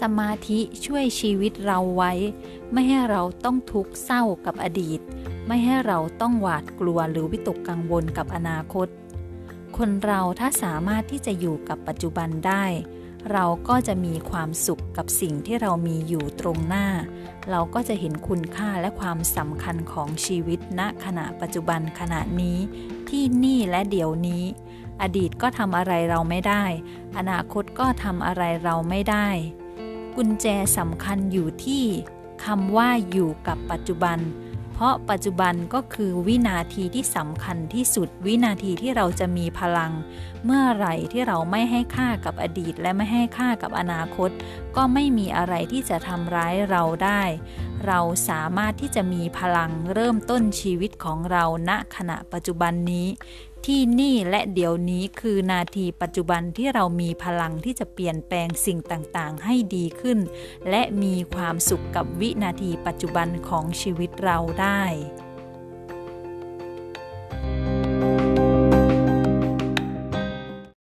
สมาธิช่วยชีวิตเราไว้ ไม่ให้เราต้องทุกข์เศร้ากับอดีต ไม่ให้เราต้องหวาดกลัวหรือวิตกกังวลกับอนาคต คนเราถ้าสามารถที่จะอยู่กับปัจจุบันได้ เราก็จะมีความสุขกับสิ่งที่เรามีอยู่ตรงหน้า เราก็จะเห็นคุณค่าและความสำคัญของชีวิตณขณะปัจจุบันขณะนี้ ที่นี่และเดี๋ยวนี้อดีตก็ทำอะไรเราไม่ได้ อนาคตก็ทำอะไรเราไม่ได้ กุญแจสำคัญอยู่ที่คำว่าอยู่กับปัจจุบัน เพราะปัจจุบันก็คือวินาทีที่สำคัญที่สุด วินาทีที่เราจะมีพลัง เมื่อไหร่ที่เราไม่ให้ค่ากับอดีต และไม่ให้ค่ากับอนาคต ก็ไม่มีอะไรที่จะทำร้ายเราได้ เราสามารถที่จะมีพลังเริ่มต้นชีวิตของเราณขณะปัจจุบันนี้ ที่นี่และเดี๋ยวนี้คือนาทีปัจจุบันที่เรามีพลังที่จะเปลี่ยนแปลงสิ่งต่างๆ ให้ดีขึ้น และมีความสุขกับวินาทีปัจจุบันของชีวิตเราได้